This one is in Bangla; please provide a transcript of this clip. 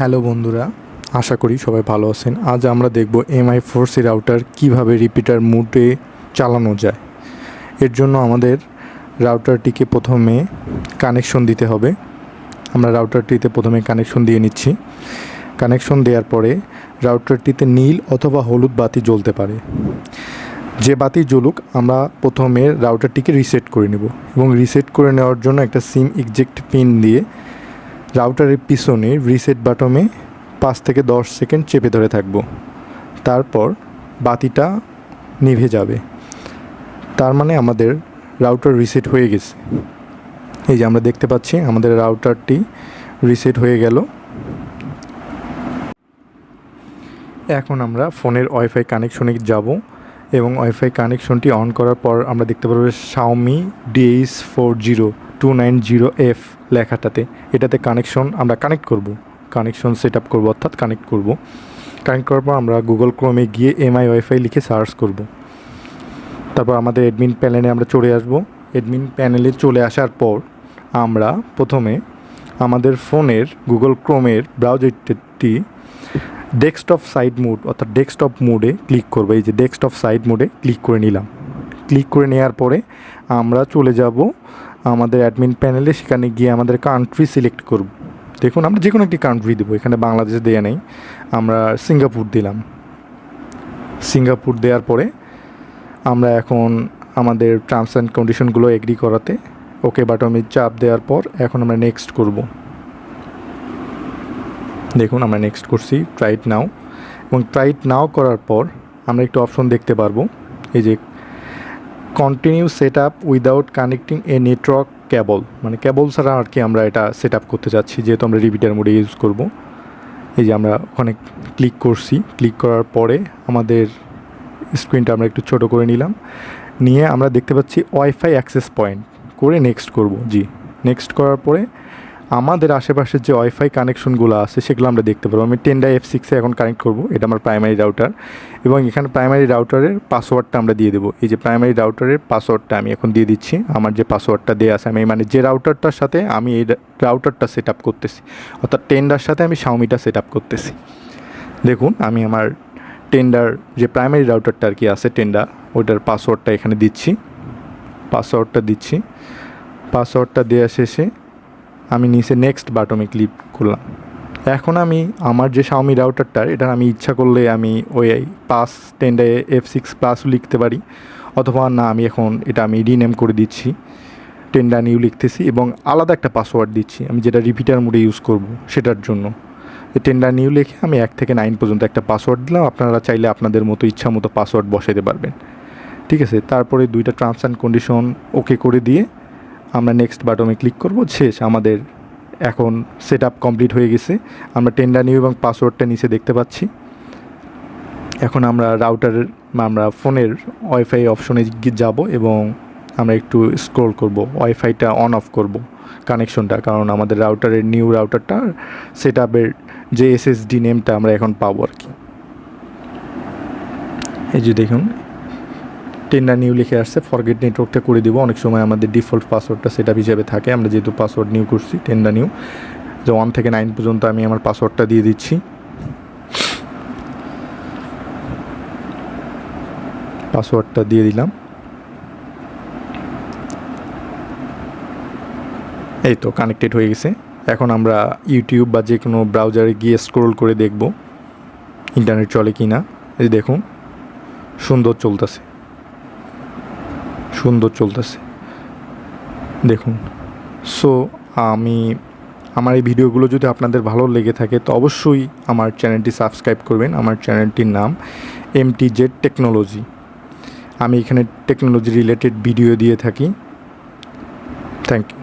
হ্যালো বন্ধুরা, আশা করি সবাই ভালো আছেন। আজ আমরা দেখব এমআই ফোর সি রাউটার কীভাবে রিপিটার মুডে চালানো যায়। এর জন্য আমাদের রাউটারটিকে প্রথমে কানেকশন দিতে হবে। আমরা রাউটারটিতে প্রথমে কানেকশন দিয়ে নিচ্ছি। কানেকশন দেওয়ার পরে রাউটারটিতে নীল অথবা হলুদ বাতি জ্বলতে পারে। যে বাতি জ্বলুক, আমরা প্রথমে রাউটারটিকে রিসেট করে নেব এবং রিসেট করে নেওয়ার জন্য একটা সিম ইকজেক্ট পিন দিয়ে রাউটারের পিছনে রিসেট বাটমে পাঁচ থেকে দশ সেকেন্ড চেপে ধরে থাকব। তারপর বাতিটা নিভে যাবে। তার মানে আমাদের রাউটার রিসেট হয়ে গেছে। এই যে আমরা দেখতে পাচ্ছি, আমাদের রাউটারটি রিসেট হয়ে গেল। এখন আমরা ফোনের ওয়াইফাই কানেকশনে যাব এবং ওয়াইফাই কানেকশনটি অন করার পর আমরা দেখতে পারব Xiaomi DH four zero two nine zero F লেখাটাতে। এটাতে কানেকশন আমরা কানেক্ট করব। কানেকশন সেট আপ করব, অর্থাৎ কানেক্ট করব। কানেক্ট করার পর আমরা গুগল ক্রোমে গিয়ে এমআই ওয়াইফাই লিখে সার্চ করব। তারপর আমাদের অ্যাডমিন প্যানেলে আমরা চলে আসব। অ্যাডমিন প্যানেলে চলে আসার পর আমরা প্রথমে আমাদের ফোনের গুগল ক্রোমের ব্রাউজারটি ডেস্কটপ সাইড মোড অর্থাৎ ডেস্কটপ মোডে ক্লিক করব। এই যে ডেস্কটপ সাইড মোডে ক্লিক করে নিলাম। ক্লিক করে নেওয়ার পরে আমরা চলে যাব আমাদের অ্যাডমিন প্যানেলে সেখানে গিয়ে আমাদের কান্ট্রি সিলেক্ট করব। দেখুন, আমরা যে কোনো একটি কান্ট্রি দেবো, এখানে বাংলাদেশ দেওয়া নেই। আমরা সিঙ্গাপুর দিলাম। সিঙ্গাপুর দেওয়ার পরে আমরা এখন আমাদের টার্মস অ্যান্ড কন্ডিশনগুলো এগ্রি করাতে ওকে বাটমে চাপ দেওয়ার পর এখন আমরা নেক্সট করব। দেখুন, আমরা নেক্সট করছি ট্রাইট নাও এবং ট্রাইট নাও করার পর আমরা একটু অপশন দেখতে পারব। এই যে continue setup without connecting a network cable মানে ক্যাবল ছাড়া আর কি আমরা এটা সেট আপ করতে চাচ্ছি যেহেতু আমরা রিপিটার মোডে ইউজ করব। এই যে আমরা ওখানে ক্লিক করছি। ক্লিক করার পরে আমাদের স্ক্রিনটা আমরা একটু ছোট করে নিলাম। নিয়ে আমরা দেখতে পাচ্ছি ওয়াইফাই অ্যাক্সেস পয়েন্ট করে নেক্সট করব। জি নেক্সট করার পরে আমাদের আশেপাশের যে ওয়াইফাই কানেকশনগুলো আছে, সেগুলো আমরা দেখতে পারব। আমি টেনডা এফ সিক্সে এখন কানেক্ট করব, এটা আমার প্রাইমারি রাউটার এবং এখানে প্রাইমারি রাউটারের পাসওয়ার্ডটা আমরা দিয়ে দেবো। এই যে প্রাইমারি রাউটারের পাসওয়ার্ডটা আমি এখন দিয়ে দিচ্ছি। আমার যে পাসওয়ার্ডটা দেওয়া আছে, আমি মানে যে রাউটারটার সাথে আমি এই রাউটারটা সেট আপ করতেছি, অর্থাৎ টেন্ডার সাথে আমি শাওমিটা সেট আপ করতেছি। দেখুন, আমি আমার টেন্ডার যে প্রাইমারি রাউটারটা আর কি আছে টেন্ডার ওইটার পাসওয়ার্ডটা এখানে দিচ্ছি। পাসওয়ার্ডটা দিচ্ছি। পাসওয়ার্ডটা দেওয়া শেষে আমি নিচে নেক্সট বাটমে ক্লিক করলাম। এখন আমি আমার যে শাওমি রাউটারটার এটা আমি ইচ্ছা করলে আমি ওই পাস টেনডে এফ সিক্স প্লাসও লিখতে পারি। অথবা না, আমি এখন এটা আমি রিনেম করে দিচ্ছি। টেন্ডা নিউ লিখতেছি এবং আলাদা একটা পাসওয়ার্ড দিচ্ছি। আমি যেটা রিপিটার মোডে ইউজ করব, সেটার জন্য। টেন্ডা নিউ লিখে আমি এক থেকে নাইন পর্যন্ত একটা পাসওয়ার্ড দিলাম। আপনারা চাইলে আপনাদের মতো ইচ্ছা মতো পাসওয়ার্ড বসাইতে পারবেন। ঠিক আছে? তারপরে দুইটা টার্মস অ্যান্ড কন্ডিশন ওকে করে দিয়ে আমরা নেক্সট বাটনে ক্লিক করব, শেষ, আমাদের এখন সেট আপ কমপ্লিট হয়ে গেছে। আমরা টেন্ডার নিউ এবং পাসওয়ার্ডটা নিচে দেখতে পাচ্ছি। এখন আমরা রাউটারের আমরা ফোনের ওয়াইফাই অপশনে যাব এবং আমরা একটু স্ক্রোল করব। ওয়াইফাইটা অন অফ করব কানেকশনটা কারণ আমাদের রাউটারের নিউ রাউটারটা সেট আপের যে এসএসডি নেমটা আমরা এখন পাবো আর কি। এই যে দেখুন টেন্ডার নিউ লিখে আসছে ফরগেট নেটওয়ার্কটা করে দিব। অনেক সময় আমাদের ডিফল্ট পাসওয়ার্ডটা সেটা হিসেবে থাকে। আমরা যেহেতু পাসওয়ার্ড নিউ করছি, টেন্ডার নিউ। যে ওয়ান থেকে নাইন পর্যন্ত আমি আমার পাসওয়ার্ডটা দিয়ে দিচ্ছি। পাসওয়ার্ডটা দিয়ে দিলাম। এই তো কানেক্টেড হয়ে গেছে। এখন আমরা ইউটিউব বা যে কোনো ব্রাউজারে গিয়ে স্ক্রোল করে দেখব ইন্টারনেট চলে কি না এই দেখুন, সুন্দর চলতেছে। সুন্দর চলতেছে। দেখুন। সো আমি, আমার এই ভিডিওগুলো যদি আপনাদের ভালো লেগে থাকে, তো অবশ্যই আমার চ্যানেলটি সাবস্ক্রাইব করবেন। আমার চ্যানেলটির নাম এম টি জেড টেকনোলজি আমি এখানে টেকনোলজি রিলেটেড ভিডিও দিয়ে থাকি। Thank you